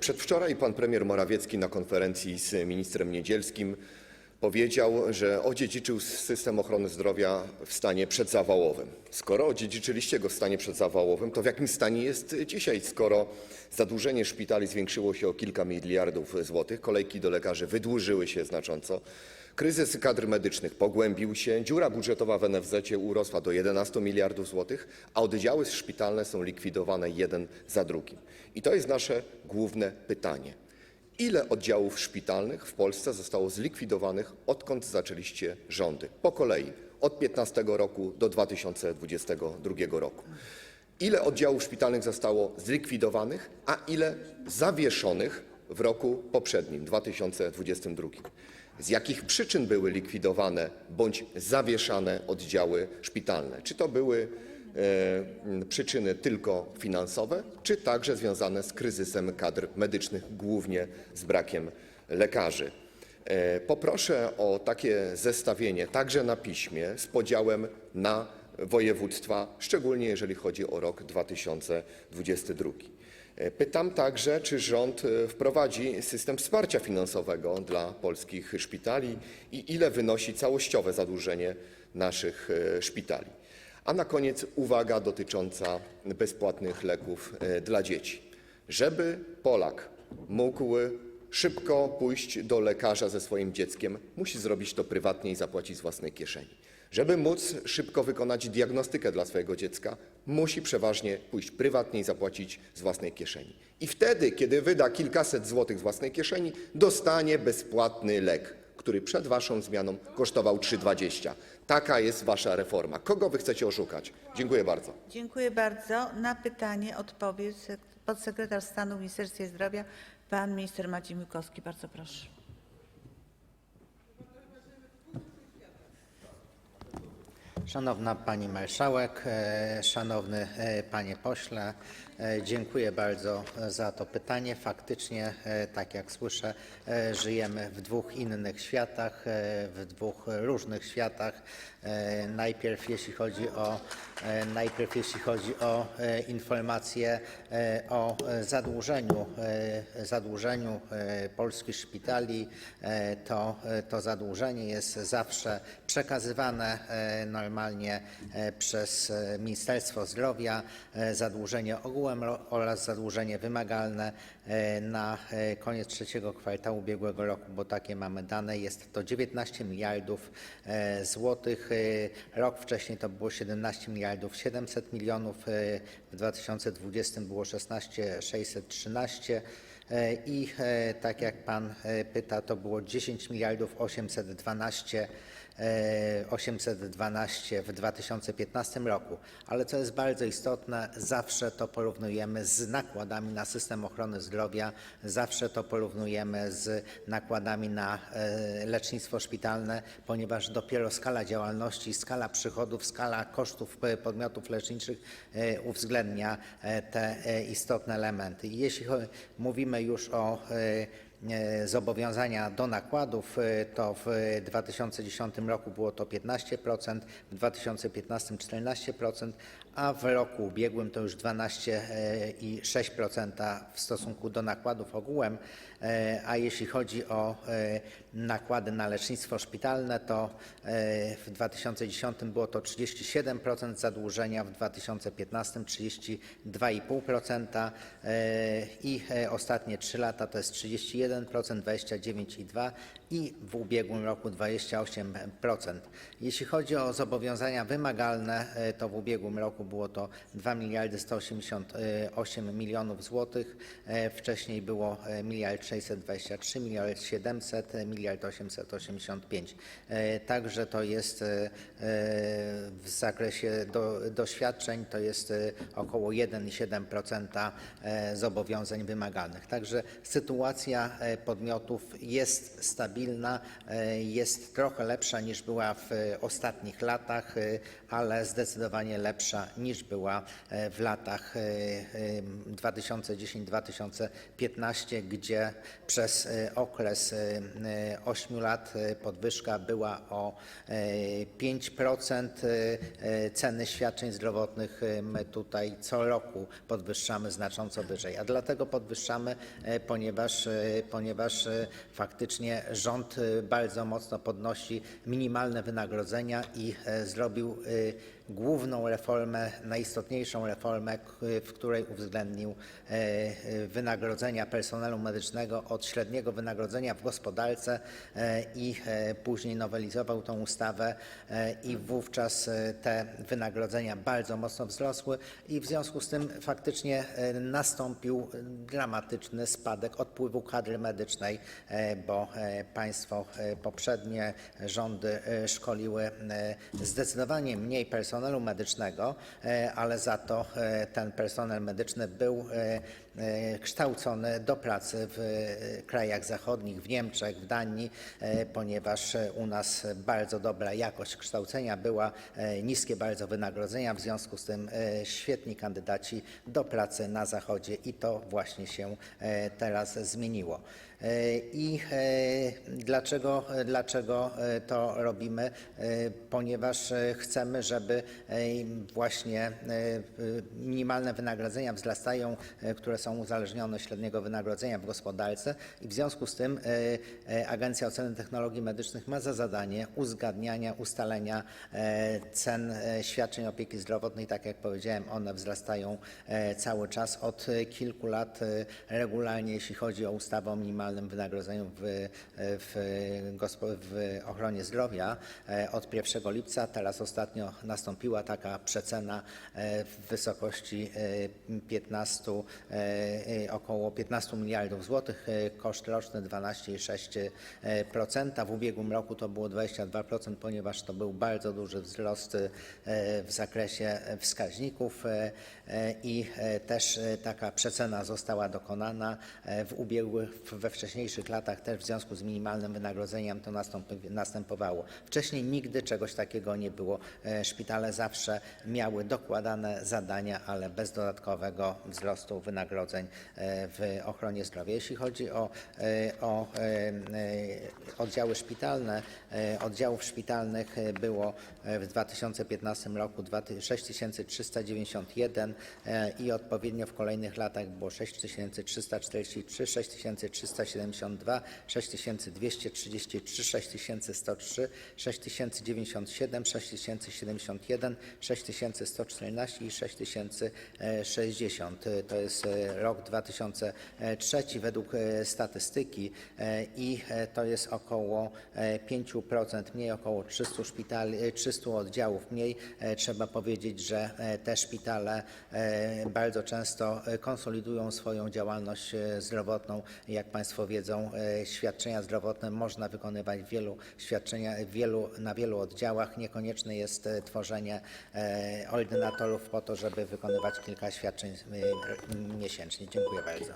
Przedwczoraj pan premier Morawiecki na konferencji z ministrem Niedzielskim powiedział, że odziedziczył system ochrony zdrowia w stanie przedzawałowym. Skoro odziedziczyliście go w stanie przedzawałowym, to w jakim stanie jest dzisiaj, skoro zadłużenie szpitali zwiększyło się o kilka miliardów złotych, kolejki do lekarzy wydłużyły się znacząco, kryzys kadr medycznych pogłębił się, dziura budżetowa w NFZ urosła do 11 miliardów złotych, a oddziały szpitalne są likwidowane jeden za drugim. I to jest nasze główne pytanie. Ile oddziałów szpitalnych w Polsce zostało zlikwidowanych, odkąd zaczęliście rządy? Po kolei, od 15 roku do 2022 roku. Ile oddziałów szpitalnych zostało zlikwidowanych, a ile zawieszonych w roku poprzednim, 2022? Z jakich przyczyn były likwidowane bądź zawieszane oddziały szpitalne? Czy to były e, przyczyny tylko finansowe, czy także związane z kryzysem kadr medycznych, głównie z brakiem lekarzy? E, Poproszę o takie zestawienie, także na piśmie, z podziałem na województwa, szczególnie jeżeli chodzi o rok 2022. Pytam także, czy rząd e, wprowadzi system wsparcia finansowego dla polskich szpitali i ile wynosi całościowe zadłużenie naszych e, szpitali. A na koniec uwaga dotycząca bezpłatnych leków e, dla dzieci. Żeby Polak mógł szybko pójść do lekarza ze swoim dzieckiem, musi zrobić to prywatnie i zapłacić z własnej kieszeni. Żeby móc szybko wykonać diagnostykę dla swojego dziecka, musi przeważnie pójść prywatnie i zapłacić z własnej kieszeni. I wtedy, kiedy wyda kilkaset złotych z własnej kieszeni, dostanie bezpłatny lek, który przed waszą zmianą kosztował 3,20. Taka jest wasza reforma. Kogo wy chcecie oszukać? Dziękuję bardzo. Dziękuję bardzo. Na pytanie odpowie sek- podsekretarz stanu w Ministerstwie Zdrowia pan minister Maciej Miłkowski. Bardzo proszę. Szanowna Pani Marszałek, e, Szanowny e, Panie Pośle, e, dziękuję bardzo za to pytanie. Faktycznie, tak jak słyszę, żyjemy w dwóch innych światach, w dwóch różnych światach. Najpierw jeśli chodzi o, najpierw jeśli chodzi o informacje o zadłużeniu, zadłużeniu polskich szpitali, to, to zadłużenie jest zawsze przekazywane normalnie e, przez e, Ministerstwo Zdrowia, e, zadłużenie ogółem oraz zadłużenie wymagalne na koniec trzeciego kwartału ubiegłego roku, bo takie mamy dane, jest to 19 miliardów złotych. Rok wcześniej to było 17 miliardów 700 milionów, w 2020 było 16 613 e, i e, tak jak Pan e, pyta, to było 10 miliardów 812 e, 812 w 2015 roku. Ale co jest bardzo istotne, zawsze to porównujemy z nakładami na system ochrony zdrowia, zawsze to porównujemy z nakładami na e, lecznictwo szpitalne, ponieważ dopiero skala działalności, skala przychodów, skala kosztów e, podmiotów leczniczych e, uwzględnia e, te e, istotne elementy. Jeśli cho- już o e, e, zobowiązania do nakładów, e, to w 2010 roku było to 15%, w 2015 14%, a w roku ubiegłym to już 12,6% w stosunku do nakładów ogółem. E, A jeśli chodzi o e, nakłady na lecznictwo szpitalne, to e, w 2010 było to 37% zadłużenia, w 2015 32,5% e, i e, ostatnie 3 lata to jest 31%, 29,2% i w ubiegłym roku 28%. Jeśli chodzi o zobowiązania wymagalne, e, to w ubiegłym roku było to 2 miliardy 188 milionów złotych, e, wcześniej było e, miliard 623, miliard 700, e, miliard 885. E, Także to jest e, e, w zakresie do, doświadczeń to jest e, około 1,7% e, zobowiązań wymagalnych. Także sytuacja e, podmiotów jest stabilna, e, jest trochę lepsza niż była w e, ostatnich latach, e, ale zdecydowanie lepsza niż była e, w latach e, e, 2010-2015, gdzie przez e, okres 8 lat e, podwyżka była o e, 5%. e, Ceny świadczeń zdrowotnych e, my tutaj co roku podwyższamy znacząco wyżej. A dlatego podwyższamy, e, ponieważ, e, ponieważ e, faktycznie rząd e, bardzo mocno podnosi minimalne wynagrodzenia i e, zrobił e, główną reformę, najistotniejszą reformę, w której uwzględnił e, e, wynagrodzenia personelu medycznego od średniego wynagrodzenia w gospodarce e, i później nowelizował tą ustawę i wówczas te wynagrodzenia bardzo mocno wzrosły i w związku z tym faktycznie nastąpił dramatyczny spadek odpływu kadry medycznej, bo państwo poprzednie rządy szkoliły zdecydowanie mniej personelu medycznego, e, ale za to e, ten personel medyczny był e, kształcony do pracy w krajach zachodnich, w Niemczech, w Danii, ponieważ u nas bardzo dobra jakość kształcenia była, niskie bardzo wynagrodzenia, w związku z tym świetni kandydaci do pracy na Zachodzie i to właśnie się teraz zmieniło. I dlaczego, dlaczego to robimy? Ponieważ chcemy, żeby e, właśnie e, y, minimalne wynagrodzenia wzrastają, e, które są uzależnione od średniego wynagrodzenia w gospodarce i w związku z tym e, e, Agencja Oceny Technologii Medycznych ma za zadanie uzgadniania, ustalenia e, cen e, świadczeń opieki zdrowotnej. Tak jak powiedziałem, one wzrastają e, cały czas od e, kilku lat e, regularnie, jeśli chodzi o ustawę o minimalnym wynagrodzeniu w, e, w, w ochronie zdrowia e, od 1 lipca. Teraz ostatnio nastąpiła taka przecena e, w wysokości e, 15, e, e, około 15 miliardów złotych, koszt roczny 12,6%. W ubiegłym roku to było 22%, ponieważ to był bardzo duży wzrost w zakresie wskaźników i też taka przecena została dokonana w ubiegłych, we wcześniejszych latach też w związku z minimalnym wynagrodzeniem to następowało. Wcześniej nigdy czegoś takiego nie było. E, Szpitale zawsze miały dokładane zadania, ale bez dodatkowego wzrostu wynagrodzeń e, w ochronie zdrowia. Jeśli chodzi o, e, o e, oddziały szpitalne, oddziałów szpitalnych było w 2015 roku 6391 e, i odpowiednio w kolejnych latach było 6343, 6372, 6233, 6103, 6097, 6071, 6114 i 6060. E, To jest e, rok 2003 według e, statystyki e, i to jest około e, 5% mniej, około 300 szpitali, e, 300 oddziałów mniej. Trzeba powiedzieć, że te szpitale bardzo często konsolidują swoją działalność zdrowotną. Jak Państwo wiedzą, świadczenia zdrowotne można wykonywać w wielu świadczenia, wielu, na wielu oddziałach. Niekonieczne jest tworzenie e, ordynatorów po to, żeby wykonywać kilka świadczeń e, miesięcznie. Dziękuję bardzo.